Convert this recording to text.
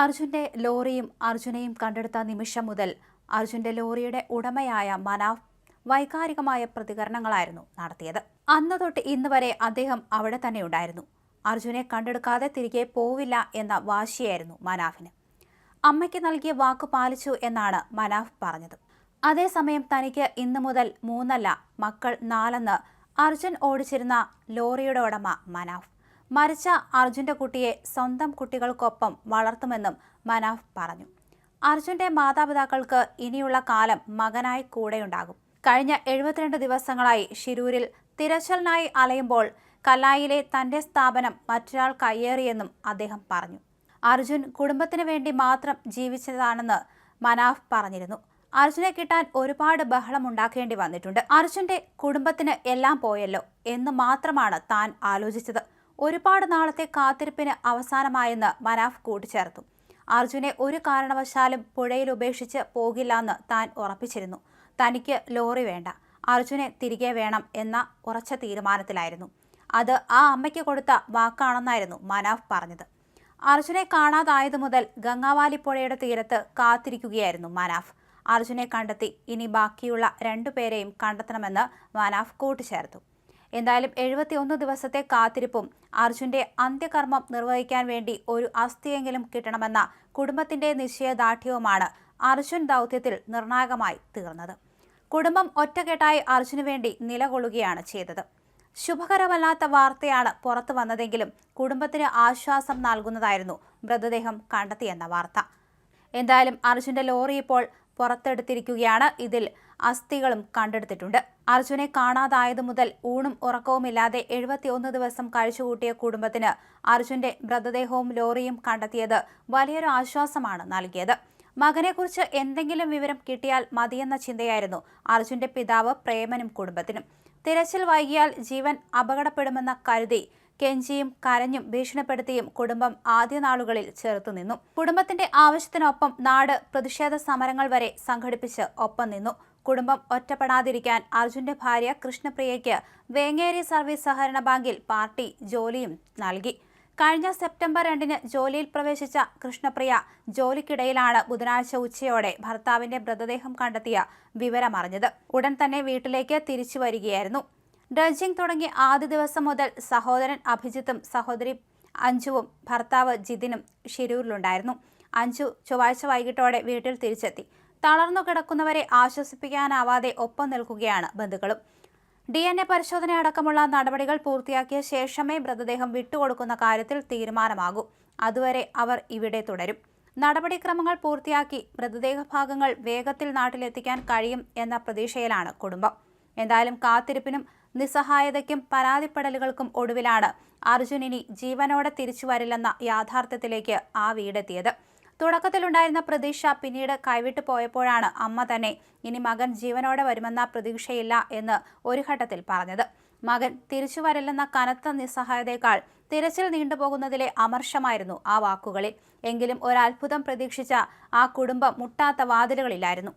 അർജുന്റെ ലോറിയും അർജുനെയും കണ്ടെടുത്ത നിമിഷം മുതൽ അർജുന്റെ ലോറിയുടെ ഉടമയായ മനാഫ് വൈകാരികമായ പ്രതികരണങ്ങളായിരുന്നു നടത്തിയത്. അന്ന് തൊട്ട് ഇന്ന് വരെ അദ്ദേഹം അവിടെ തന്നെ ഉണ്ടായിരുന്നു. അർജുനെ കണ്ടെടുക്കാതെ തിരികെ പോവില്ല എന്ന വാശിയായിരുന്നു മനാഫിന്. അമ്മയ്ക്ക് നൽകിയ വാക്ക് പാലിച്ചു എന്നാണ് മനാഫ് പറഞ്ഞത്. അതേസമയം തനിക്ക് ഇന്ന് മുതൽ മൂന്നല്ല മക്കൾ നാലെന്ന് അർജുൻ ഓടിച്ചിരുന്ന ലോറിയുടെ ഉടമ മനാഫ്. മരിച്ച അർജുന്റെ കുട്ടിയെ സ്വന്തം കുട്ടികൾക്കൊപ്പം വളർത്തുമെന്നും മനാഫ് പറഞ്ഞു. അർജുന്റെ മാതാപിതാക്കൾക്ക് ഇനിയുള്ള കാലം മകനായി കൂടെയുണ്ടാകും. കഴിഞ്ഞ എഴുപത്തിരണ്ട് ദിവസങ്ങളായി ഷിരൂരിൽ തിരച്ചിലിനായി അലയുമ്പോൾ കലായിലെ തന്റെ സ്ഥാപനം മറ്റൊരാൾ കയ്യേറിയെന്നും അദ്ദേഹം പറഞ്ഞു. അർജുൻ കുടുംബത്തിന് വേണ്ടി മാത്രം ജീവിച്ചതാണെന്ന് മനാഫ് പറഞ്ഞിരുന്നു. അർജുനെ കിട്ടാൻ ഒരുപാട് ബഹളം ഉണ്ടാക്കേണ്ടി വന്നിട്ടുണ്ട്. അർജുന്റെ കുടുംബത്തിന് എല്ലാം പോയല്ലോ എന്ന് മാത്രമാണ് താൻ ആലോചിച്ചത്. ഒരുപാട് നാളത്തെ കാത്തിരിപ്പിന് അവസാനമായെന്ന് മനാഫ് കൂട്ടിച്ചേർത്തു. അർജുനെ ഒരു കാരണവശാലും പുഴയിൽ ഉപേക്ഷിച്ച് പോകില്ലെന്ന് താൻ ഉറപ്പിച്ചിരുന്നു. തനിക്ക് ലോറി വേണ്ട. അർജുനെ തിരികെ വേണം എന്ന ഉറച്ച തീരുമാനത്തിലായിരുന്നു. അത് ആ അമ്മയ്ക്ക് കൊടുത്ത വാക്കാണെന്നായിരുന്നു മനാഫ് പറഞ്ഞത്. അർജുനെ കാണാതായതു മുതൽ ഗംഗാവാലി പുഴയുടെ തീരത്ത് കാത്തിരിക്കുകയായിരുന്നു മനാഫ്. അർജുനെ കണ്ടെത്തി ഇനി ബാക്കിയുള്ള രണ്ടുപേരെയും കണ്ടെത്തണമെന്ന് മനാഫ് കൂട്ടിച്ചേർത്തു. എന്തായാലും എഴുപത്തിയൊന്ന് ദിവസത്തെ കാത്തിരിപ്പും അർജുന്റെ അന്ത്യകർമ്മം നിർവഹിക്കാൻ വേണ്ടി ഒരു അസ്ഥിയെങ്കിലും കിട്ടണമെന്ന കുടുംബത്തിന്റെ നിശ്ചയദാർഢ്യവുമാണ് അർജുൻ ദൗത്യത്തിൽ നിർണായകമായി തീർന്നത്. കുടുംബം ഒറ്റക്കെട്ടായി അർജുനു വേണ്ടി നിലകൊള്ളുകയാണ് ചെയ്തത്. ശുഭകരമല്ലാത്ത വാർത്തയാണ് പുറത്തു വന്നതെങ്കിലും കുടുംബത്തിന് ആശ്വാസം നൽകുന്നതായിരുന്നു മൃതദേഹം കണ്ടെത്തിയെന്ന വാർത്ത. എന്തായാലും അർജുന്റെ ലോറി ഇപ്പോൾ പുറത്തെടുത്തിരിക്കുകയാണ്. ഇതിൽ അസ്ഥികളും കണ്ടെടുത്തിട്ടുണ്ട്. അർജുനെ കാണാതായതു മുതൽ ഊണും ഉറക്കവുമില്ലാതെ എഴുപത്തിയൊന്ന് ദിവസം കഴിച്ചുകൂട്ടിയ കുടുംബത്തിന് അർജുന്റെ മൃതദേഹവും ലോറിയും കണ്ടെത്തിയത് വലിയൊരു ആശ്വാസമാണ് നൽകിയത്. മകനെക്കുറിച്ച് എന്തെങ്കിലും വിവരം കിട്ടിയാൽ മതിയെന്ന ചിന്തയായിരുന്നു അർജുന്റെ പിതാവ് പ്രേമനും കുടുംബത്തിനും. തിരച്ചിൽ വൈകിയാൽ ജീവൻ അപകടപ്പെടുമെന്ന കരുതി കെഞ്ചിയും കരഞ്ഞും ഭീഷണിപ്പെടുത്തിയും കുടുംബം ആദ്യ നാളുകളിൽ ചെറുത്തുനിന്നു കുടുംബത്തിന്റെ ആവശ്യത്തിനൊപ്പം നാട് പ്രതിഷേധ സമരങ്ങൾ വരെ സംഘടിപ്പിച്ച് ഒപ്പം നിന്നു. കുടുംബം ഒറ്റപ്പെടാതിരിക്കാൻ അർജുന്റെ ഭാര്യ കൃഷ്ണപ്രിയയ്ക്ക് വേങ്ങേരി സർവീസ് സഹകരണ ബാങ്കിൽ പാർട്ടി ജോലിയും നൽകി. കഴിഞ്ഞ സെപ്റ്റംബർ രണ്ടിന് ജോലിയിൽ പ്രവേശിച്ച കൃഷ്ണപ്രിയ ജോലിക്കിടയിലാണ് ബുധനാഴ്ച ഉച്ചയോടെ ഭർത്താവിന്റെ മൃതദേഹം കണ്ടെത്തിയ വിവരമറിഞ്ഞത് ഉടൻ തന്നെ വീട്ടിലേക്ക് തിരിച്ചു വരികയായിരുന്നു. ഡ്രഡ്ജിംഗ് തുടങ്ങി ആദ്യ ദിവസം മുതൽ സഹോദരൻ അഭിജിത്തും സഹോദരി അഞ്ജുവും ഭർത്താവ് ജിതിനും ഷിരൂരിലുണ്ടായിരുന്നു. അഞ്ജു ചൊവ്വാഴ്ച വൈകിട്ടോടെ വീട്ടിൽ തിരിച്ചെത്തി. തളർന്നു കിടക്കുന്നവരെ ആശ്വസിപ്പിക്കാനാവാതെ ഒപ്പം നിൽക്കുകയാണ് ബന്ധുക്കളും. ഡി എൻ എ പരിശോധന അടക്കമുള്ള നടപടികൾ പൂർത്തിയാക്കിയ ശേഷമേ മൃതദേഹം വിട്ടുകൊടുക്കുന്ന കാര്യത്തിൽ തീരുമാനമാകൂ. അതുവരെ അവർ ഇവിടെ തുടരും. നടപടിക്രമങ്ങൾ പൂർത്തിയാക്കി മൃതദേഹ ഭാഗങ്ങൾ വേഗത്തിൽ നാട്ടിലെത്തിക്കാൻ കഴിയും എന്ന പ്രതീക്ഷയിലാണ് കുടുംബം. എന്തായാലും കാത്തിരിപ്പിനും നിസ്സഹായതയ്ക്കും പരാതിപ്പെടലുകൾക്കും ഒടുവിലാണ് അർജുനിനി ജീവനോടെ തിരിച്ചു വരില്ലെന്ന യാഥാർത്ഥ്യത്തിലേക്ക് ആ വീടെത്തിയത്. തുടക്കത്തിലുണ്ടായിരുന്ന പ്രതീക്ഷ പിന്നീട് കൈവിട്ടു പോയപ്പോഴാണ് അമ്മ തന്നെ ഇനി മകൻ ജീവനോടെ വരുമെന്ന പ്രതീക്ഷയില്ല എന്ന് ഒരു ഘട്ടത്തിൽ പറഞ്ഞത്. മകൻ തിരിച്ചു വരില്ലെന്ന കനത്ത നിസ്സഹായതയേക്കാൾ തിരച്ചിൽ നീണ്ടുപോകുന്നതിലെ അമർഷമായിരുന്നു ആ വാക്കുകളിൽ. എങ്കിലും ഒരത്ഭുതം പ്രതീക്ഷിച്ച ആ കുടുംബം മുട്ടാത്ത വാതിലുകളിലായിരുന്നു.